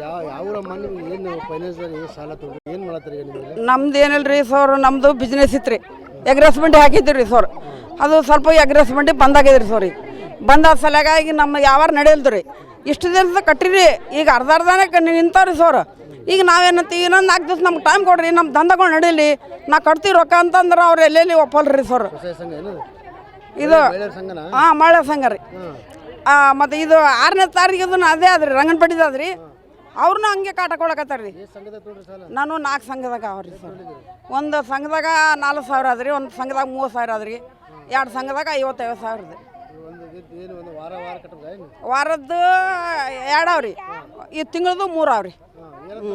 ಯಾವ ಯಾವ ಮನೆ ಏನು ಫೈನಾನ್ಸರ್ ಏನು ಸಾಲ ತೊಗೊಂಡು ಏನು ಮಾಡತ್ತೀರಿ ಈಗ ನಿಮಗೆ? ನಮ್ದು ಏನಿಲ್ಲ ರೀ ಸರ್ ನಮ್ಮದು ಬಿಸ್ನೆಸ್ ಇತ್ತು ರೀ ಎಗ್ರೆಸ್ಮೆಂಟ್ ಹಾಕಿದ್ವಿ ರೀ ಸರ್ ಅದು ಸ್ವಲ್ಪ ಎಗ್ರೆಸ್ಮೆಂಟ್ ಬಂದಾಗಿದ್ರಿ ಸರ್ ಈಗ. ಬಂದಾದ ಸಲಗ ಈಗ ನಮ್ಮ ಯಾವಾರು ನಡೆಯಲ್ದು ರೀ ಇಷ್ಟು ದಿವಸ ಕಟ್ಟಿರಿ ಈಗ ಅರ್ಧ ಅರ್ಧನೇ ಕ- ನಿಂತಾವ್ರಿ ಸರ್ ಈಗ ನಾವೇನಂತ ಇನ್ನೊಂದು ನಾಲ್ಕು ದಿವಸ ನಮ್ಗೆ ಟೈಮ್ ಕೊಡ್ರಿ ನಮ್ಮ ದಂಧಗಳು ನಡೀಲಿ. ನಾ ಕಟ್ತೀವಿ ರೊಕ್ಕ ಅಂತಂದ್ರೆ ಅವ್ರು ಎಲ್ಲೆಲ್ಲಿ ಒಪ್ಪಲ್ರಿ ಸರ್ ಇದು ಹಾಂ ಮಳೆ ಸಂಘ ರೀ. ಮತ್ತು ಇದು ಆರನೇ ತಾರೀಕು ಅದೇ ಅದ್ರಿ ರಂಗನಪಟ್ಟಿದ ಅದ್ರಿ ಅವ್ರನ್ನ ಹಂಗೆ ಕಾಟ ಕೊಡಕತ್ತಾರ ರೀ ನಾನು ನಾಲ್ಕು ಸಂಘದಾಗ ಅವ್ರಿ ಸರ್. ಒಂದು ಸಂಘದಾಗ ನಾಲ್ಕು ಸಾವಿರ ಅದ್ರಿ ಒಂದು ಸಂಘದಾಗ ಮೂವತ್ತು ಸಾವಿರ ಅದ್ರಿ ಎರಡು ಸಂಘದಾಗ ಐವತ್ತೈವತ್ತು ಸಾವಿರ ರೀ ವಾರದ್ದು ಎರಡು ಅವ್ರಿ. ಈ ತಿಂಗಳದು ಮೂರು ಅವ್ರಿ. ಹ್ಞೂ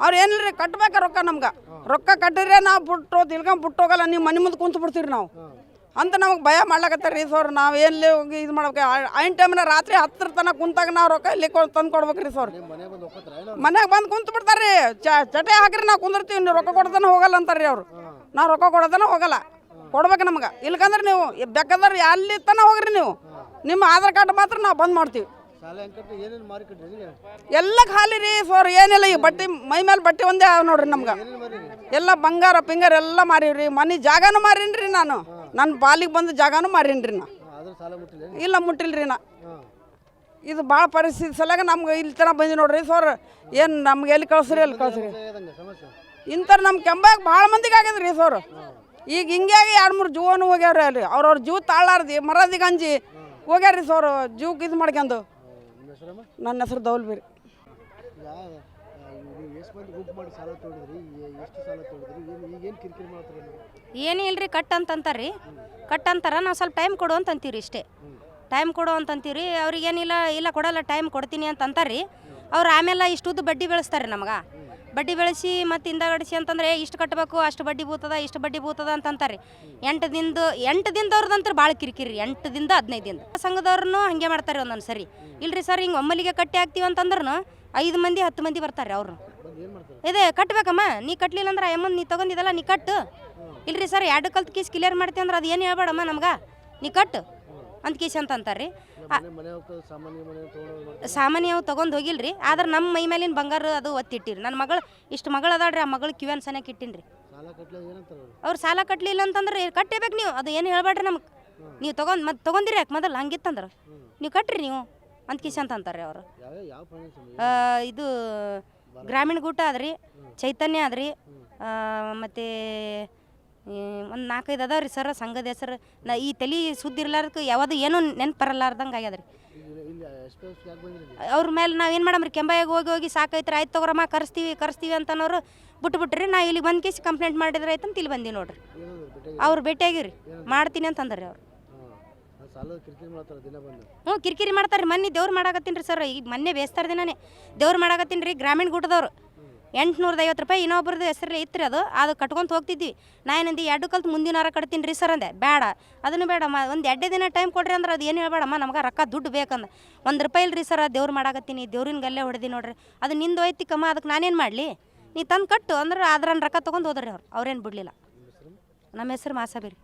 ಅವ್ರು? ಏನಿಲ್ಲ ರೀ ಕಟ್ಬೇಕು ರೊಕ್ಕ ನಮ್ಗೆ. ರೊಕ್ಕ ಕಟ್ಟಿದ್ರೆ ನಾವು ಬಿಟ್ಟು ತಿಳ್ಕೊಂಡು ಬಿಟ್ಟು ಹೋಗಲ್ಲ ನೀವು ಮನೆ ಮುಂದೆ ಕುಂತು ಬಿಡ್ತೀರಿ ನಾವು ಅಂತ ನಮಗೆ ಭಯ ಮಾಡ್ಲಕತ್ತಾರ ರೀ ಸರ್. ನಾವು ಎಲ್ಲಿ ಹೋಗಿ ಇದು ಮಾಡ್ಬೇಕು? ಐನ್ ಟೈಮ್ನ ರಾತ್ರಿ ಹತ್ತರ ತನಕ ಕುಂತಾಗ ನಾವು ರೊಕ್ಕ ಇಲ್ಲಿ ತಂದು ಕೊಡ್ಬೇಕು ರೀ ಸರ್. ಮನೆಗೆ ಮನೆ ಬಂದು ಕುಂತು ಬಿಡ್ತಾರ್ರಿ. ಚ ಚಟೆ ಹಾಕ್ರಿ ನಾವು ಕುಂದಿರ್ತೀವಿ ನೀವು ರೊಕ್ಕ ಕೊಡ್ದನ ಹೋಗಲ್ಲ ಅಂತಾರೆ ರೀ ಅವರು ನಾವು ರೊಕ್ಕ ಕೊಡೋದನ ಹೋಗಲ್ಲ. ಕೊಡ್ಬೇಕು ನಮ್ಗೆ. ಇಲ್ಕಂದ್ರೆ ನೀವು ಬೇಕಾದ್ರೆ ಅಲ್ಲಿ ತನ ಹೋಗ್ರಿ ನೀವು. ನಿಮ್ಮ ಆಧಾರ್ ಕಾರ್ಡ್ ಮಾತ್ರ ನಾವು ಬಂದ್ ಮಾಡ್ತೀವಿ. ಎಲ್ಲ ಖಾಲಿ ರೀ ಸರ್. ಏನಿಲ್ಲ ಈ ಬಟ್ಟೆ ಮೈ ಮೇಲೆ ಬಟ್ಟೆ ಒಂದೇ ಅವ ನೋಡ್ರಿ ನಮ್ಗೆ. ಎಲ್ಲ ಬಂಗಾರ ಪಿಂಗಾರ ಎಲ್ಲ ಮಾರೀವ್ರಿ. ಮನೆ ಜಾಗನೂ ಮಾರಿನ್ರಿ ನಾನು. ನನ್ನ ಬಾಲಿಗೆ ಬಂದು ಜಾಗನೂ ಮಾರೀನ್ರಿ ನಾ. ಇಲ್ಲ ಮುಟ್ಟಿಲ್ರಿ ನಾ. ಇದು ಭಾಳ ಪರಿಸ್ಥಿತಿ ಸಲಾಗ ನಮ್ಗೆ ಇಲ್ಲಿ ತನಕ ಬಂದಿ ನೋಡ್ರಿ ಸರ್. ಏನು ನಮ್ಗೆ ಎಲ್ಲಿ ಕಳ್ಸ್ರಿ ಎಲ್ಲಿ ಕಳ್ಸ್ರಿ? ಇಂಥವ್ರು ನಮ್ಮ ಕೆಂಬಾಗ ಭಾಳ ಮಂದಿಗೆ ಆಗ್ಯದ್ರಿ ಸರ್. ಈಗ ಹಿಂಗಾಗಿ ಎರಡು ಮೂರು ಜೀವನು ಹೋಗ್ಯಾವ್ರಿ ಅಲ್ಲಿ. ಅವ್ರವ್ರ ಜೀವ ತಾಳಾರ್ದಿ ಮರದಿ ಗಂಜಿ ಹೋಗ್ಯಾರ್ರಿ ಸರ್. ಜೀವಕ್ಕೆ ಇದು ಮಾಡ್ಕೊಂಡು ನನ್ನ ಹೆಸರು ದೌಲ್ಬಿರಿ. ಏನು ಇಲ್ರಿ, ಕಟ್ ಅಂತಂತಾರ್ರಿ. ಕಟ್ ಅಂತಾರ, ನಾವು ಸ್ವಲ್ಪ ಟೈಮ್ ಕೊಡು ಅಂತ ಅಂತೀವಿ ಇಷ್ಟೇ. ಟೈಮ್ ಕೊಡು ಅವ್ರಿಗೆ ಏನಿಲ್ಲ, ಇಲ್ಲ ಕೊಡಲ್ಲ ಟೈಮ್ ಕೊಡ್ತೀನಿ ಅಂತ ಅಂತಾರ್ರಿ ಅವ್ರು ಆಮೇಲೆ ಇಷ್ಟುದ್ದು ಬಡ್ಡಿ ಬೆಳೆಸ್ತಾರೆ ನಮ್ಗೆ. ಬಡ್ಡಿ ಬೆಳೆಸಿ ಮತ್ತು ಹಿಂದಗಡಿಸಿ ಅಂತಂದ್ರೆ ಇಷ್ಟು ಕಟ್ಟಬೇಕು ಅಷ್ಟು ಬಡ್ಡಿ ಬೂತದ ಇಷ್ಟು ಬಡ್ಡಿ ಬೂತದ ಅಂತಂತಾರೆ ಎಂಟು ದಿನದ ಎಂಟು ದಿನದವ್ರದಂತ್ರ ಭಾಳ ಕಿರಿಕಿರಿ, ಎಂಟು ದಿನದ ಹದಿನೈದು ದಿನ ಸಂಘದವ್ರನ್ನೂ ಹಾಗೆ ಮಾಡ್ತಾರೆ ಒಂದೊಂದು ಸರಿ ಇಲ್ರಿ ಸರ್, ಹಿಂಗೆ ಒಮ್ಮಲಿಗೆ ಕಟ್ಟಿ ಹಾಕ್ತೀವಿ ಅಂತಂದ್ರೂ ಐದು ಮಂದಿ ಹತ್ತು ಮಂದಿ ಬರ್ತಾರೆ ಅವರು. ಇದೇ ಕಟ್ಬೇಕಮ್ಮ. ನೀ ಕಟ್ಲಿಲ್ಲ ಅಂದ್ರೆ ಅಮ್ಮನ್ ನೀ ತಗೊಂಡಿದ್ದಲ್ಲ ನೀ ಕಟ್ಟು. ಇಲ್ರಿ ಸರ್ ಎರಡು ಕಲ್ತ್ ಕೀಸ್ ಕ್ಲಿಯರ್ ಮಾಡ್ತೀವಿ ಅಂದ್ರೆ ಅದು ಏನು ಹೇಳ್ಬೇಡಮ್ಮ ನಮ್ಗೆ? ನೀ ಕಟ್ಟು. ಅಂತ ಕೀಸ್ ಅಂತ ಅಂತಾರೆ ಹೋಗ್ತದೆ ಸಾಮಾನ್ಯ ಅವು ತೊಗೊಂಡು ಹೋಗಿಲ್ರಿ. ಆದ್ರೆ ನಮ್ಮ ಮೈ ಮೇಲಿನ ಬಂಗಾರ ಅದು ಒತ್ತಿಟ್ಟಿರಿ. ನನ್ನ ಮಗಳು ಇಷ್ಟು ಮಗಳು ಅದಾಳ್ರಿ ಆ ಮಗಳು ಕ್ಯೂ ಕಟ್ಲ ಏನಂತಾರೆ ಅವ್ರು? ಅವ್ರು ಸಾಲ ಕಟ್ಟಲಿಲ್ಲ ಅಂತಂದ್ರೆ ಕಟ್ಟೇಬೇಕು ನೀವು. ಅದು ಏನು ಹೇಳ್ಬೇಡ್ರಿ ನಮಗೆ. ನೀವು ತೊಗೊಂಡು ಮತ್ತೆ ತೊಗೊಂಡಿರಿ ಯಾಕೆ? ಮೊದಲು ಹಂಗಿತ್ತಂದ್ರೆ. ನೀವು ಕಟ್ಟ್ರಿ ನೀವು. ಅಂತ ಕಿಸ್ ಅಂತ ಅಂತಾರೆ ಅವರು. ಇದು ಗ್ರಾಮೀಣ ಗೂಟ ಅದ್ರಿ ಚೈತನ್ಯ ಅದ್ರಿ ಮತ್ತು ಒಂದು ನಾಲ್ಕೈದು ಅದಾವ್ರಿ ಸರ್ ಸಂಘದ ಹೆಸರು. ನಾ ಈ ತಲೆ ಸುದ್ದಿ ಇರ್ಲಾರ್ದಕ್ಕೆ ಯಾವುದು ಏನೂ ನೆನ್ಪು ಬರಲಾರ್ದಂಗೆ ಬಂದ್ರಿ ನೀವು? ಅವ್ರ ಮೇಲೆ ನಾವು ಏನು ಮಾಡಮ್ರಿ ಕೆಂಬಾಯಾಗ ಹೋಗಿ ಹೋಗಿ ಸಾಕೈತ್ರಿ ಆಯ್ತು ತಗೋರಮ್ಮ ಕರೆಸ್ತೀವಿ ಕರೆಸ್ತೀವಿ ಅಂತನೋರು ಬಿಟ್ಬಿಟ್ರಿ ನಾ ಇಲ್ಲಿ ಬಂದು ಕೇಸಿ ಕಂಪ್ಲೇಂಟ್ ಮಾಡಿದ್ರೆ ಆಯ್ತಂತ ಇಲ್ಲಿ ಬಂದೀವಿ ನೋಡ್ರಿ. ಅವ್ರು ಭೇಟಿಯಾಗಿರಿ ಮಾಡ್ತೀನಿ ಅಂತಂದ್ರಿ ಅವ್ರು ಹಾಂ ಸಾಲದ ಕಿರಿಕಿರಿ ಮಾಡ್ತಾರೆ ದಿನ ಬಂದು ಹ್ಞೂ ಕಿರಿಕಿರಿ ಮಾಡ್ತಾರೆ ಮೊನ್ನೆ ದೇವ್ರು ಮಾಡಾಕತ್ತೀನಿ ರೀ ಸರ್. ಈಗ ಮೊನ್ನೆ ಬೇಸ್ತಾರ ದಿನಾನೇ. ದೇವ್ರು ಮಾಡಾಕತ್ತೀನಿ ರೀ. ಗ್ರಾಮೀಣ ಗೂಟದವ್ರು ಎಂಟುನೂರದೈವತ್ತು ರೂಪಾಯಿ ಇನ್ನೊಬ್ರದ್ದು ಹೆಸರು ಇತ್ತು ರೀ ಅದು. ಅದು ಕಟ್ಕೊಂತ ಹೋಗ್ತಿದ್ವಿ. ನಾ ಏನಂದು ಎರಡು ಕಲ್ತು ಮುಂದಿನ ವಾರ ಕಟ್ತೀನಿ ರೀ ಸರ್ ಅಂದೆ. ಬೇಡ. ಅದನ್ನು ಬೇಡಮ್ಮ ಒಂದು ಎರಡೇ ದಿನ ಟೈಮ್ ಕೊಡ್ರಿ ಅಂದ್ರೆ ಅದು ಏನು ಹೇಳ್ಬೇಡಮ್ಮ. ನಮ್ಗೆ ರೊಕ್ಕ ದುಡ್ಡು ಬೇಕಂದ. ಒಂದು ರೂಪಾಯಿ ರೀ ಸರ್ ದೇವ್ರು ಮಾಡಾಕತ್ತೀನಿ. ದೇವ್ರಿನ ಗಲ್ಲೆ ಹೊಡೆದಿ ನೋಡ್ರಿ. ಅದು ನಿಂದು ಹೋಯ್ತಿಕ್ಕಮ್ಮ ಅದಕ್ಕೆ ನಾನೇನು ಮಾಡಲಿ? ನೀ ತಂದು ಕಟ್ಟು. ಅಂದ್ರೆ ಅದ್ರ ರೊಕ್ಕ ತೊಗೊಂಡು ಹೋದ್ರಿ ಅವ್ರು. ಅವ್ರೇನು ಬಿಡಲಿಲ್ಲ. ನಮ್ಮ ಹೆಸರು ಮಾಸಾಬಿರಿ.